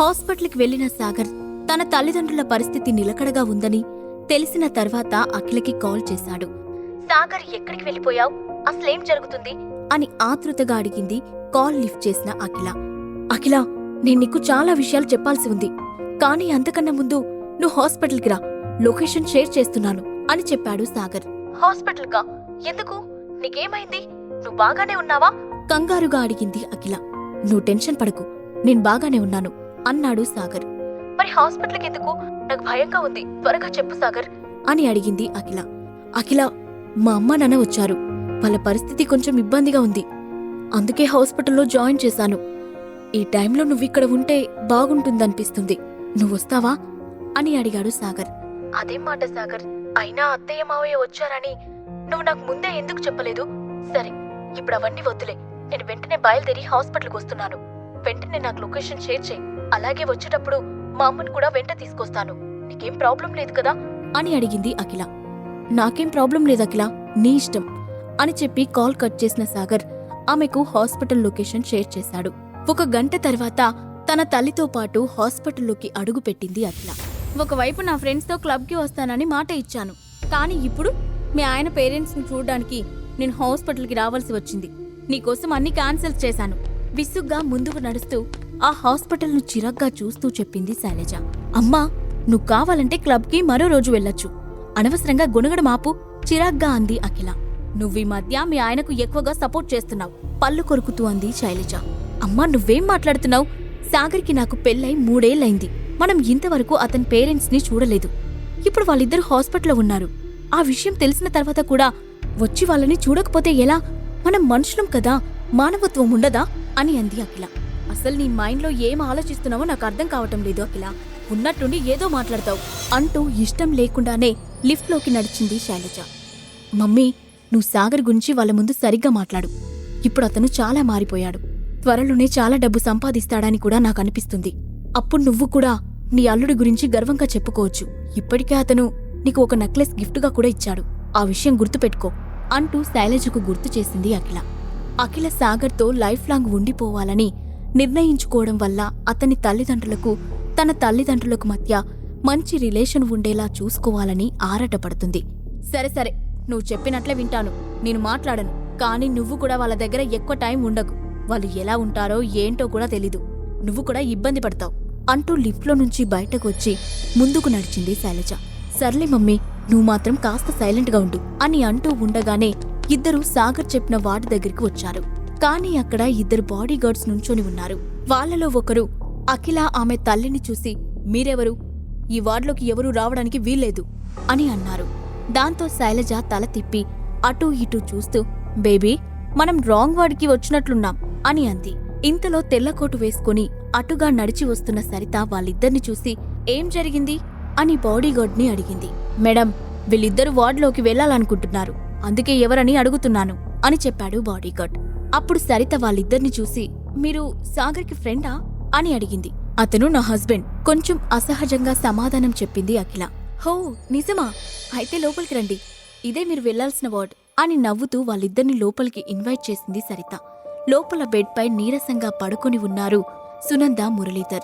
హాస్పిటల్కి వెళ్ళిన సాగర్ తన తల్లిదండ్రుల పరిస్థితి నిలకడగా ఉందని తెలిసిన తర్వాత అఖిలకి కాల్ చేశాడు. సాగర్ ఎక్కడికి వెళ్ళిపోయావు? అసలేం జరుగుతుంది? అని ఆతృతగా అడిగింది కాల్ లిఫ్ట్ చేసిన అఖిల. అఖిల నేను నీకు చాలా విషయాలు చెప్పాల్సి ఉంది. కానీ అంతకన్నా ముందు నువ్వు హాస్పిటల్కి రా. లొకేషన్ షేర్ చేస్తున్నాను అని చెప్పాడు సాగర్. హాస్పిటల్ కా ఎందుకు? నీకేమైంది? నువ్వు బాగానే ఉన్నావా? కంగారుగా అడిగింది అఖిల. నువ్వు టెన్షన్ పడకు. నేను బాగానే ఉన్నాను. అన్నాడు సాగర్. మరి హాస్పిటల్కి ఎందుకు? నాకు భయంగా ఉంది. త్వరగా చెప్పు సాగర్. అని అడిగింది అఖిల. అఖిల మా అమ్మ నాన్న వచ్చారు. వాళ్ళ పరిస్థితి కొంచెం ఇబ్బందిగా ఉంది. అందుకే హాస్పిటల్లో జాయిన్ చేశాను. ఈ టైంలో నువ్విక్కడ ఉంటే బాగుంటుందనిపిస్తుంది. నువ్వొస్తావా అని అడిగాడు సాగర్. అదేం మాట సాగర్. అయినా అత్తయ్య మావయ్య వచ్చారని నువ్వు నాకు ముందే ఎందుకు చెప్పలేదు? సరే ఇప్పుడు అవన్నీ వద్దులే. నేను వెంటనే బయలుదేరి హాస్పిటల్కి వస్తున్నాను. వెంటనే నాకు లొకేషన్ షేర్ చేయి. అలాగే వచ్చేటప్పుడు మా అమ్మను కూడా వెంట తీసుకొస్తాను. నీకేం ప్రాబ్లం లేదు కదా? అని అడిగింది అఖిల. నాకేం ప్రాబ్లం లేదు అఖిల నీ ఇష్టం అని చెప్పి కాల్ కట్ చేసిన సాగర్ ఆమెకు హాస్పిటల్ లొకేషన్ షేర్ చేశాడు. ఒక గంట తర్వాత తన తల్లితో పాటు హాస్పిటల్లోకి అడుగుపెట్టింది అఖిల. ఒకవైపు నా ఫ్రెండ్స్తో క్లబ్కి వస్తానని మాట ఇచ్చాను. కానీ ఇప్పుడు మీ ఆయన పేరెంట్స్ని చూడడానికి నేను హాస్పిటల్కి రావాల్సి వచ్చింది. నీకోసం అన్ని క్యాన్సిల్ చేశాను. విసుగ్గా ముందుకు నడుస్తూ ఆ హాస్పిటల్ను చిరగ్గా చూస్తూ చెప్పింది శైలజ. అమ్మా నువ్వు కావాలంటే క్లబ్కి మరో రోజు వెళ్ళొచ్చు. అనవసరంగా గుణగడ మాపు చిరాగ్గా అంది అఖిల. నువ్వీ మధ్య మీ ఆయనకు ఎక్కువగా సపోర్ట్ చేస్తున్నావు. పళ్ళు కొరుకుతూ అంది శైలజ. అమ్మా నువ్వేం మాట్లాడుతున్నావు? సాగర్కి నాకు పెళ్ళై మూడేళ్ళైంది మనం ఇంతవరకు అతని పేరెంట్స్ని చూడలేదు. ఇప్పుడు వాళ్ళిద్దరు హాస్పిటల్లో ఉన్నారు. ఆ విషయం తెలిసిన తర్వాత కూడా వచ్చి వాళ్ళని చూడకపోతే ఎలా? మనం మనుషులం కదా? మానవత్వం ఉండదా? అని అంది అఖిల. అసలు నీ మైండ్లో ఏం ఆలోచిస్తున్నావో నాకు అర్థం కావటం లేదు అఖిల. ఉన్నట్టుండి ఏదో మాట్లాడతావు అంటూ ఇష్టం లేకుండానే లిఫ్ట్లోకి నడిచింది శైలజ. మమ్మీ నువ్వు సాగర్ గురించి వాళ్ళ ముందు సరిగ్గా మాట్లాడు. ఇప్పుడు అతను చాలా మారిపోయాడు. త్వరలోనే చాలా డబ్బు సంపాదిస్తాడని కూడా నాకు అనిపిస్తుంది. అప్పుడు నువ్వు కూడా నీ అల్లుడి గురించి గర్వంగా చెప్పుకోవచ్చు. ఇప్పటికే అతను నీకు ఒక నెక్లెస్ గిఫ్ట్గా కూడా ఇచ్చాడు. ఆ విషయం గుర్తుపెట్టుకో అంటూ శైలజకు గుర్తు చేసింది అఖిల. అఖిల సాగర్తో లైఫ్ లాంగ్ ఉండిపోవాలని నిర్ణయించుకోవడం వల్ల అతని తల్లిదండ్రులకు తన తల్లిదండ్రులకు మధ్య మంచి రిలేషన్ ఉండేలా చూసుకోవాలని ఆరాటపడుతుంది. సరే సరే నువ్వు చెప్పినట్లే వింటాను. నేను మాట్లాడను. కానీ నువ్వు కూడా వాళ్ళ దగ్గర ఎక్కువ టైం ఉండకు. వాళ్ళు ఎలా ఉంటారో ఏంటో కూడా తెలీదు. నువ్వు కూడా ఇబ్బంది పడతావు. అంటూ లిఫ్ట్లో నుంచి బయటకు వచ్చి ముందుకు నడిచింది శైలజ. సర్లే మమ్మీ నువ్వు మాత్రం కాస్త సైలెంట్గా ఉండు అని అంటూ ఉండగానే ఇద్దరూ సాగర్ చెప్పిన వాటి దగ్గరికి వచ్చారు. కానీ అక్కడ ఇద్దరు బాడీగార్డ్స్ నుంచొని ఉన్నారు. వాళ్ళలో ఒకరు అఖిల ఆమె తల్లిని చూసి మీరెవరు? ఈ వార్డులోకి ఎవరూ రావడానికి వీల్లేదు అని అన్నారు. దాంతో శైలజ తల తిప్పి అటూ ఇటూ చూస్తూ బేబీ మనం రాంగ్ వార్డుకి వచ్చినట్లున్నాం అని అంది. ఇంతలో తెల్లకోటు వేసుకుని అటుగా నడిచి వస్తున్న సరిత వాళ్ళిద్దరిని చూసి ఏం జరిగింది? అని బాడీగార్డ్ని అడిగింది. మేడం వీళ్ళిద్దరూ వార్డులోకి వెళ్ళాలనుకుంటున్నారు అందుకే ఎవరని అడుగుతున్నాను అని చెప్పాడు బాడీగార్డ్. అప్పుడు సరిత వాళ్ళిద్దరిని చూసి మీరు సాగర్కి ఫ్రెండా? అని అడిగింది. అతను నా హస్బెండ్ కొంచెం అసహజంగా సమాధానం చెప్పింది అఖిల. హో నిజమా? అయితే లోపలికి రండి. ఇదే మీరు వెళ్ళాల్సిన వార్డ్ అని నవ్వుతూ వాళ్ళిద్దరిని లోపలికి ఇన్వైట్ చేసింది సరిత. లోపల బెడ్పై నీరసంగా పడుకొని ఉన్నారు సునంద మురళీధర్.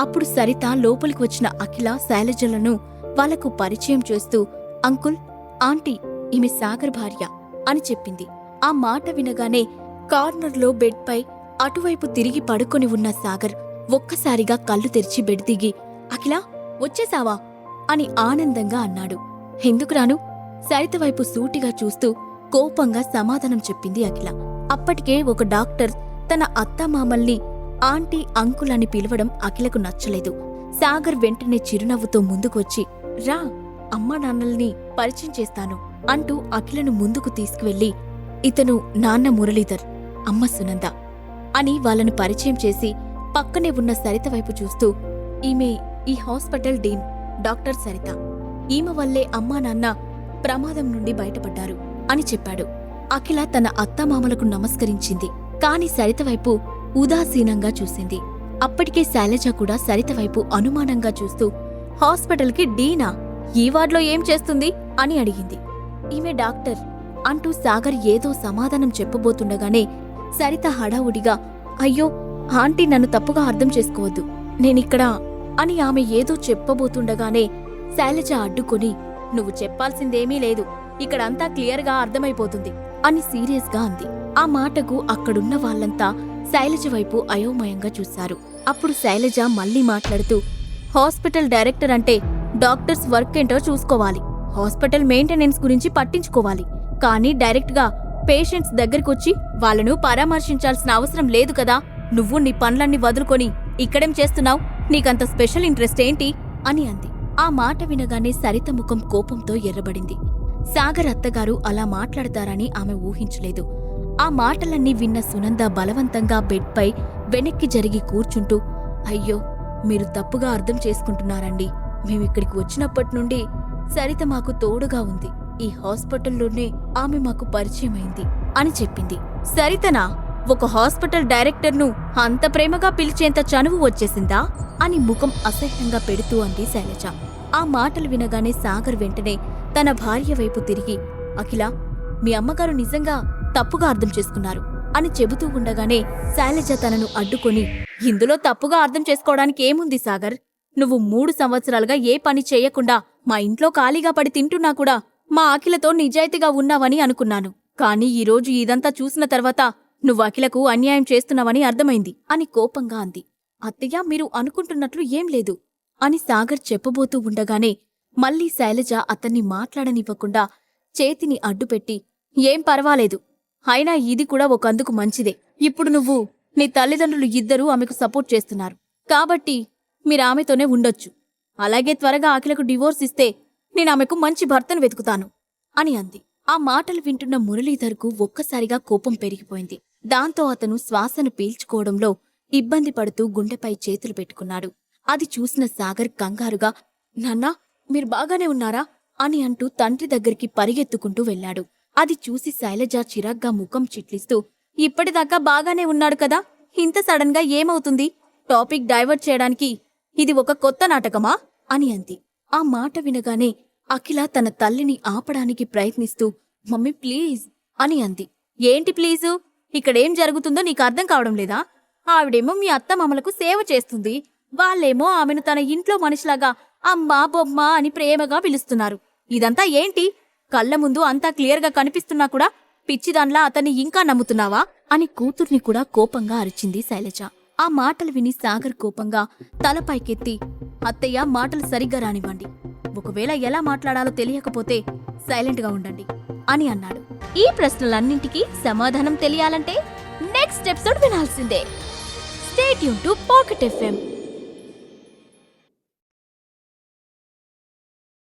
అప్పుడు సరిత లోపలికి వచ్చిన అఖిల శైలజలను వాళ్ళకు పరిచయం చేస్తూ అంకుల్ ఆంటీ ఈమె సాగర్ భార్య అని చెప్పింది. ఆ మాట వినగానే కార్నర్లో బెడ్పై అటువైపు తిరిగి పడుకొని ఉన్న సాగర్ ఒక్కసారిగా కళ్ళు తెరిచి బెడ్ దిగి అఖిల వచ్చేసావా? అని ఆనందంగా అన్నాడు. ఎందుకురాను సరితవైపు సూటిగా చూస్తూ కోపంగా సమాధానం చెప్పింది అఖిల. అప్పటికే ఒక డాక్టర్ తన అత్తమామల్ని ఆంటీ అంకుల్ అని పిలవడం అఖిలకు నచ్చలేదు. సాగర్ వెంటనే చిరునవ్వుతో ముందుకొచ్చి రా అమ్మా నాన్నల్ని పరిచయం చేస్తాను అంటూ అఖిలను ముందుకు తీసుకువెళ్ళి ఇతను నాన్న మురళీధర్. అమ్మ సునంద అని వాళ్ళను పరిచయం చేసి పక్కనే ఉన్న సరిత వైపు చూస్తూ ఈమె ఈ హాస్పిటల్ డీన్ డాక్టర్ సరిత. ఈమె వల్లే అమ్మా నాన్న ప్రమాదం నుండి బయటపడ్డారు అని చెప్పాడు. అఖిల తన అత్తమామలకు నమస్కరించింది. కాని సరిత వైపు ఉదాసీనంగా చూసింది. అప్పటికే శైలజ కూడా సరిత వైపు అనుమానంగా చూస్తూ హాస్పిటల్కి డీనా? ఈ వార్డులో ఏం చేస్తుంది? అని అడిగింది. ఈమె డాక్టర్ అంటూ సాగర్ ఏదో సమాధానం చెప్పబోతుండగానే సరిత హడావుడిగా అయ్యో ఆంటీ నన్ను తప్పుగా అర్థం చేసుకోవద్దు. నేనిక్కడ అని ఆమె ఏదో చెప్పబోతుండగానే శైలజ అడ్డుకొని నువ్వు చెప్పాల్సిందేమీ లేదు. ఇక్కడంతా క్లియర్గా అర్థమైపోతుంది అని సీరియస్గా అంది. ఆ మాటకు అక్కడున్న వాళ్ళంతా శైలజ వైపు అయోమయంగా చూశారు. అప్పుడు శైలజ మళ్ళీ మాట్లాడుతూ హాస్పిటల్ డైరెక్టర్ అంటే డాక్టర్స్ వర్క్ ఏంటో చూసుకోవాలి. హాస్పిటల్ మెయింటెనెన్స్ గురించి పట్టించుకోవాలి. కానీ డైరెక్ట్గా పేషెంట్స్ దగ్గరికొచ్చి వాళ్ళను పరామర్శించాల్సిన అవసరం లేదు కదా. నువ్వు నీ పనులన్నీ వదులుకొని ఇక్కడేం చేస్తున్నావు? నీకంత స్పెషల్ ఇంట్రెస్ట్ ఏంటి? అని అంది. ఆ మాట వినగానే సరిత ముఖం కోపంతో ఎర్రబడింది. సాగర్ అత్తగారు అలా మాట్లాడతారని ఆమె ఊహించలేదు. ఆ మాటలన్నీ విన్న సునంద బలవంతంగా బెడ్పై వెనక్కి జరిగి కూర్చుంటూ అయ్యో మీరు తప్పుగా అర్థం చేసుకుంటున్నారండి. మేమిక్కడికి వచ్చినప్పటి నుండి సరిత మాకు తోడుగా ఉంది. ఈ హాస్పిటల్లోనే ఆమె మాకు పరిచయమైంది అని చెప్పింది. సరితనా ఒక హాస్పిటల్ డైరెక్టర్ను అంత ప్రేమగా పిలిచేంత చనువు వచ్చేసిందా అని ముఖం అసహ్యంగా పెడుతూ అంది శైలజ. ఆ మాటలు వినగానే సాగర్ వెంటనే తన భార్య వైపు తిరిగి అఖిల మీ అమ్మగారు నిజంగా తప్పుగా అర్థం చేసుకున్నారు అని చెబుతూ ఉండగానే శైలజ తనను అడ్డుకొని ఇందులో తప్పుగా అర్థం చేసుకోవడానికి ఏముంది సాగర్? నువ్వు మూడు సంవత్సరాలుగా ఏ పని చేయకుండా మా ఇంట్లో ఖాళీగా పడి తింటున్నా కూడా మా అఖిలతో నిజాయితీగా ఉన్నావని అనుకున్నాను. కానీ ఈరోజు ఇదంతా చూసిన తర్వాత నువ్వు అఖిలకు అన్యాయం చేస్తున్నావని అర్థమైంది అని కోపంగా అంది. అత్తయ్య మీరు అనుకుంటున్నట్లు ఏం లేదు అని సాగర్ చెప్పబోతూ ఉండగానే మళ్ళీ శైలజ అతన్ని మాట్లాడనివ్వకుండా చేతిని అడ్డుపెట్టి ఏం పర్వాలేదు. అయినా ఇది కూడా ఒకందుకు మంచిదే. ఇప్పుడు నువ్వు నీ తల్లిదండ్రులు ఇద్దరూ ఆమెకు సపోర్ట్ చేస్తున్నారు. కాబట్టి మీరామెతోనే ఉండొచ్చు. అలాగే త్వరగా ఆఖిలకు డివోర్స్ ఇస్తే నేను ఆమెకు మంచి భర్తను వెతుకుతాను అని అంది. ఆ మాటలు వింటున్న మురళీధర్కు ఒక్కసారిగా కోపం పెరిగిపోయింది. దాంతో అతను శ్వాసను పీల్చుకోవడంలో ఇబ్బంది పడుతూ గుండెపై చేతులు పెట్టుకున్నాడు. అది చూసిన సాగర్ కంగారుగా నాన్నా మీరు బాగానే ఉన్నారా? అని అంటూ తండ్రి దగ్గరికి పరిగెత్తుకుంటూ వెళ్ళాడు. అది చూసి శైలజ చిరాగ్గా ముఖం చిట్లిస్తూ ఇప్పటిదాకా బాగానే ఉన్నాడు కదా ఇంత సడన్గా ఏమవుతుంది? టాపిక్ డైవర్ట్ చేయడానికి ఇది ఒక కొత్త నాటకమా? అని అంది. ఆ మాట వినగానే అఖిల తన తల్లిని ఆపడానికి ప్రయత్నిస్తూ మమ్మీ ప్లీజ్ అని అంది. ఏంటి ప్లీజు? ఇక్కడేం జరుగుతుందో నీకు అర్థం కావడం లేదా? ఆవిడేమో మీ అత్త మమ్మలకు సేవ చేస్తుంది. వాళ్ళేమో ఆమెను తన ఇంట్లో మనిషిలాగా అమ్మా బొమ్మ అని ప్రేమగా పిలుస్తున్నారు. ఇదంతా ఏంటి? కళ్ళ ముందు అంతా క్లియర్గా కనిపిస్తున్నా కూడా పిచ్చిదాన్లా అతన్ని ఇంకా నమ్ముతున్నావా? అని కూతుర్ని కూడా కోపంగా అరిచింది శైలజ. ఆ మాటలు విని సాగర్ కోపంగా తలపైకెత్తి అత్తయ్య మాటలు సరిగ్గా రానివ్వండి. ఒకవేళ ఎలా మాట్లాడాలో తెలియకపోతే సైలెంట్గా ఉండండి అని అన్నాడు. ఈ ప్రశ్నలన్నింటికీ సమాధానం తెలియాలంటే నెక్స్ట్ ఎపిసోడ్ వినాల్సిందే. స్టేట్ యూన్ టు పాకెట్ ఎఫ్ఎం.